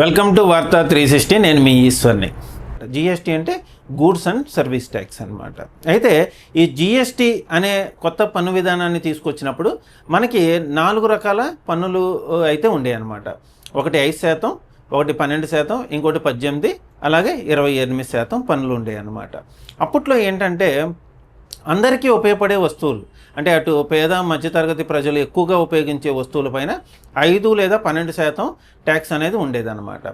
Welcome to Vaartha three sixty నేను మీ ఈశ్వర్ని. జిఎస్టీ అంటే గూడ్స్ అండ్ సర్వీస్ ట్యాక్స్ అన్నమాట. అయితే ఈ జిఎస్టీ అనే కొత్త పన్ను విధానాన్ని తీసుకొచ్చినప్పుడు మనకి నాలుగు రకాల పన్నులు అయితే ఉండేవి అనమాట ఒకటి ఐదు శాతం ఒకటి పన్నెండు శాతం ఇంకోటి పద్దెనిమిది అలాగే ఇరవై ఎనిమిది శాతం పన్నులు ఉండేవి అనమాట అప్పట్లో ఏంటంటే అందరికీ ఉపయోగపడే వస్తువులు అంటే అటు పేద మధ్యతరగతి ప్రజలు ఎక్కువగా ఉపయోగించే వస్తువులపైన ఐదు లేదా పన్నెండు శాతం ట్యాక్స్ అనేది ఉండేదన్నమాట.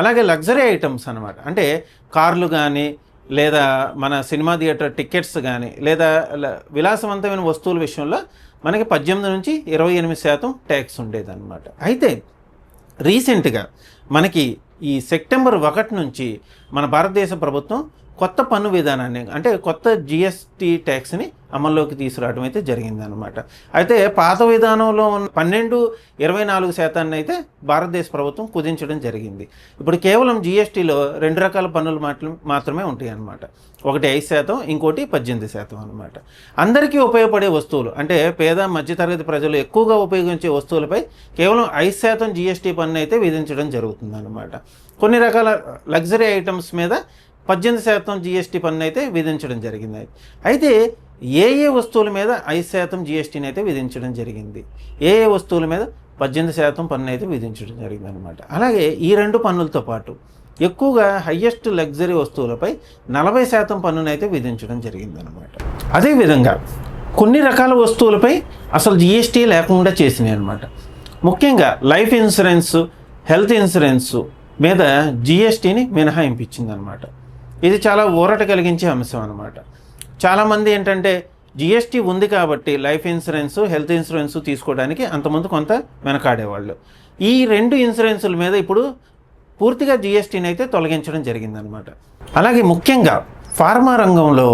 అలాగే లగ్జరీ ఐటమ్స్ అనమాట అంటే కార్లు కానీ లేదా మన సినిమా థియేటర్ టికెట్స్ కానీ లేదా విలాసవంతమైన వస్తువుల విషయంలో మనకి పద్దెనిమిది నుంచి ఇరవై ఎనిమిది శాతం ట్యాక్స్ ఉండేదన్నమాట. అయితే రీసెంట్గా మనకి ఈ సెప్టెంబర్ ఒకటి నుంచి మన భారతదేశ ప్రభుత్వం కొత్త పన్ను విధానాన్ని అంటే కొత్త జిఎస్టీ ట్యాక్స్ని అమల్లోకి తీసుకురావడం అయితే జరిగిందనమాట అయితే పాత విధానంలో ఉన్న పన్నెండు ఇరవై నాలుగు శాతాన్ని అయితే భారతదేశ ప్రభుత్వం కుదించడం జరిగింది. ఇప్పుడు కేవలం జిఎస్టీలో రెండు రకాల పన్నులు మాత్రం మాత్రమే ఉంటాయి అన్నమాట ఒకటి ఐదు శాతం ఇంకోటి పద్దెనిమిది శాతం అనమాట అందరికీ ఉపయోగపడే వస్తువులు అంటే పేద మధ్యతరగతి ప్రజలు ఎక్కువగా ఉపయోగించే వస్తువులపై కేవలం ఐదు శాతం జిఎస్టీ పన్ను అయితే విధించడం జరుగుతుంది అనమాట కొన్ని రకాల లగ్జరీ ఐటమ్స్ మీద పద్దెనిమిది శాతం జిఎస్టీ పన్ను అయితే విధించడం జరిగింది. అయితే ఏ ఏ వస్తువుల మీద ఐదు శాతం జిఎస్టీని అయితే విధించడం జరిగింది? ఏ ఏ వస్తువుల మీద పద్దెనిమిది శాతం పన్ను అయితే విధించడం జరిగింది అనమాట అలాగే ఈ రెండు పన్నులతో పాటు ఎక్కువగా హయ్యెస్ట్ లగ్జరీ వస్తువులపై నలభై శాతం పన్నును అయితే విధించడం జరిగిందనమాట అదేవిధంగా కొన్ని రకాల వస్తువులపై అసలు జిఎస్టీ లేకుండా చేసినాయి అనమాట ముఖ్యంగా లైఫ్ ఇన్సూరెన్స్ హెల్త్ ఇన్సూరెన్స్ మీద జిఎస్టీని మినహాయింపించిందనమాట ఇది చాలా ఊరట కలిగించే అంశం అనమాట చాలామంది ఏంటంటే జిఎస్టీ ఉంది కాబట్టి లైఫ్ ఇన్సూరెన్స్ హెల్త్ ఇన్సూరెన్స్ తీసుకోవడానికి అంతమంది కొంత వెనకాడేవాళ్ళు. ఈ రెండు ఇన్సూరెన్సుల మీద ఇప్పుడు పూర్తిగా జిఎస్టీని అయితే తొలగించడం జరిగిందనమాట అలాగే ముఖ్యంగా ఫార్మా రంగంలో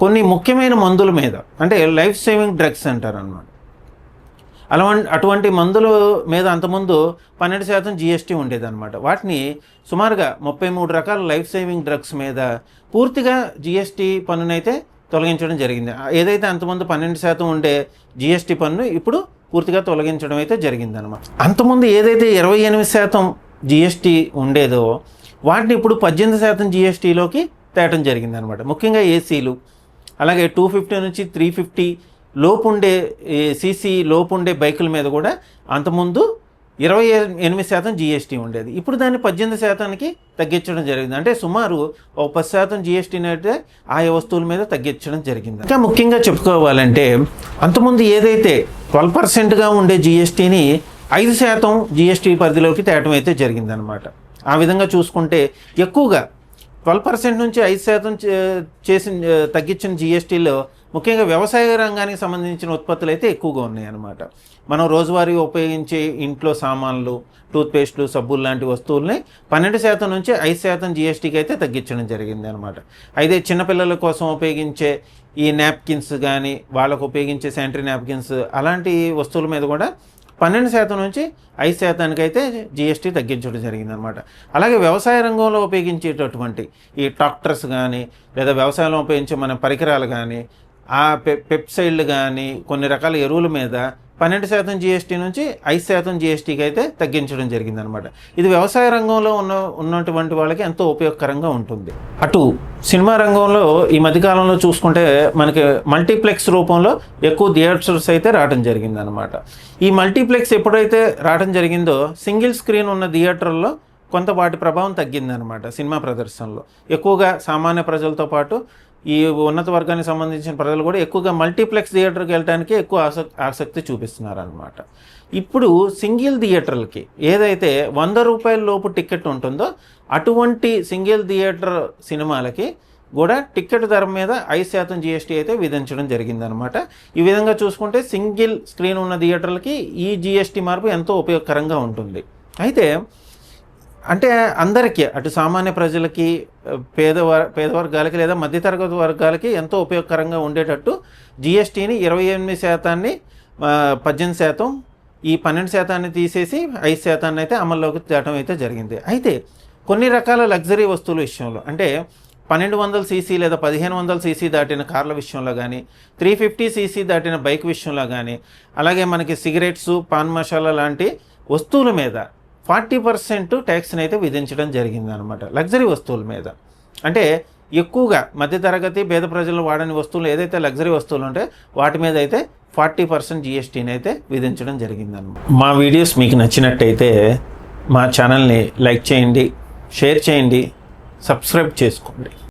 కొన్ని ముఖ్యమైన మందుల మీద అంటే లైఫ్ సేవింగ్ డ్రగ్స్ అంటారు అనమాట అలా అటువంటి మందుల మీద అంతకుముందు పన్నెండు శాతం జిఎస్టీ ఉండేదన్నమాట. వాటిని సుమారుగా ముప్పై మూడు రకాల లైఫ్ సేవింగ్ డ్రగ్స్ మీద పూర్తిగా జిఎస్టీ పన్నునైతే తొలగించడం జరిగింది. ఏదైతే అంతకుముందు పన్నెండు శాతం ఉండే జిఎస్టీ పన్ను ఇప్పుడు పూర్తిగా తొలగించడం అయితే జరిగిందనమాట అంతకుముందు ఏదైతే ఇరవై ఎనిమిది శాతం జిఎస్టీ ఉండేదో వాటిని ఇప్పుడు పద్దెనిమిది శాతం జిఎస్టీలోకి తేటం జరిగిందనమాట ముఖ్యంగా ఏసీలు అలాగే టూ ఫిఫ్టీ నుంచి త్రీ ఫిఫ్టీ లోపుండే సీసీ లోపుండే బైకుల మీద కూడా అంతకుముందు ఇరవై ఎనిమిది శాతం జిఎస్టీ ఉండేది. ఇప్పుడు దాన్ని పద్దెనిమిది శాతానికి తగ్గించడం జరిగింది. అంటే సుమారు ఒక పది శాతం జిఎస్టీని అయితే ఆయా వస్తువుల మీద తగ్గించడం జరిగింది. ఇంకా ముఖ్యంగా చెప్పుకోవాలంటే అంతకుముందు ఏదైతే ట్వెల్వ్ పర్సెంట్గా ఉండే జిఎస్టీని ఐదు శాతం జిఎస్టీ పరిధిలోకి తేయటం అయితే జరిగిందనమాట ఆ విధంగా చూసుకుంటే ఎక్కువగా ట్వెల్వ్ పర్సెంట్ నుంచి ఐదు శాతం చే- చేసిన తగ్గించిన జిఎస్టీలో ముఖ్యంగా వ్యవసాయ రంగానికి సంబంధించిన ఉత్పత్తులు అయితే ఎక్కువగా ఉన్నాయన్నమాట. మనం రోజువారీ ఉపయోగించే ఇంట్లో సామాన్లు టూత్పేస్ట్లు సబ్బులు లాంటి వస్తువుల్ని పన్నెండు శాతం నుంచి ఐదు శాతం జిఎస్టీకి అయితే తగ్గించడం జరిగింది అనమాట అయితే చిన్నపిల్లల కోసం ఉపయోగించే ఈ నాప్కిన్స్ కానీ వాళ్ళకు ఉపయోగించే శానిటరీ నాప్కిన్స్ అలాంటి వస్తువుల మీద కూడా పన్నెండు శాతం నుంచి ఐదు శాతానికి అయితే జిఎస్టీ తగ్గించడం జరిగిందనమాట. అలాగే వ్యవసాయ రంగంలో ఉపయోగించేటటువంటి ఈ ట్రాక్టర్స్ కానీ లేదా వ్యవసాయంలో ఉపయోగించే మన పరికరాలు కానీ ఆ పె పెప్సైడ్లు కానీ కొన్ని రకాల ఎరువుల మీద పన్నెండు శాతం జిఎస్టీ నుంచి ఐదు శాతం జిఎస్టీకి అయితే తగ్గించడం జరిగిందనమాట ఇది వ్యవసాయ రంగంలో ఉన్న ఉన్నటువంటి వాళ్ళకి ఎంతో ఉపయోగకరంగా ఉంటుంది. అటు సినిమా రంగంలో ఈ మధ్యకాలంలో చూసుకుంటే మనకి మల్టీప్లెక్స్ రూపంలో ఎక్కువ థియేటర్స్ అయితే రావడం జరిగిందనమాట ఈ మల్టీప్లెక్స్ ఎప్పుడైతే రావడం జరిగిందో సింగిల్ స్క్రీన్ ఉన్న థియేటర్లో కొంత వాటి ప్రభావం తగ్గిందనమాట సినిమా ప్రదర్శనలో. ఎక్కువగా సామాన్య ప్రజలతో పాటు ఈ ఉన్నత వర్గానికి సంబంధించిన ప్రజలు కూడా ఎక్కువగా మల్టీప్లెక్స్ థియేటర్కి వెళ్ళడానికి ఎక్కువ ఆసక్తి ఆసక్తి చూపిస్తున్నారనమాట ఇప్పుడు సింగిల్ థియేటర్లకి ఏదైతే వంద రూపాయల లోపు టికెట్ ఉంటుందో అటువంటి సింగిల్ థియేటర్ సినిమాలకి కూడా టికెట్ ధర మీద ఐదు శాతం జిఎస్టీ అయితే విధించడం జరిగిందనమాట ఈ విధంగా చూసుకుంటే సింగిల్ స్క్రీన్ ఉన్న థియేటర్లకి ఈ జిఎస్టీ మార్పు ఎంతో ఉపయోగకరంగా ఉంటుంది. అయితే అంటే అందరికీ అటు సామాన్య ప్రజలకి పేదవర్ పేదవర్గాలకి పేద వర్గాలకి లేదా మధ్యతరగతి వర్గాలకి ఎంతో ఉపయోగకరంగా ఉండేటట్టు జిఎస్టీని ఇరవై ఎనిమిది శాతాన్ని పద్దెనిమిది శాతం ఈ పన్నెండు శాతాన్ని తీసేసి ఐదు శాతాన్ని అయితే అమల్లోకి తేటం అయితే జరిగింది. అయితే కొన్ని రకాల లగ్జరీ వస్తువుల విషయంలో అంటే పన్నెండు వందల సీసీ లేదా పదిహేను వందల సీసీ దాటిన కార్ల విషయంలో కానీ త్రీ ఫిఫ్టీ సీసీ దాటిన బైక్ విషయంలో కానీ అలాగే మనకి సిగరెట్స్ పాన్ మసాలా లాంటి వస్తువుల మీద ఫార్టీ పర్సెంట్ ట్యాక్స్ని అయితే విధించడం జరిగింది అనమాట లగ్జరీ వస్తువుల మీద. అంటే ఎక్కువగా మధ్యతరగతి పేద ప్రజలు వాడని వస్తువులు ఏదైతే లగ్జరీ వస్తువులు ఉంటే వాటి మీద అయితే ఫార్టీ పర్సెంట్ జిఎస్టీని అయితే విధించడం జరిగిందనమాట. మా వీడియోస్ మీకు నచ్చినట్టయితే మా ఛానల్ని లైక్ చేయండి షేర్ చేయండి సబ్స్క్రైబ్ చేసుకోండి.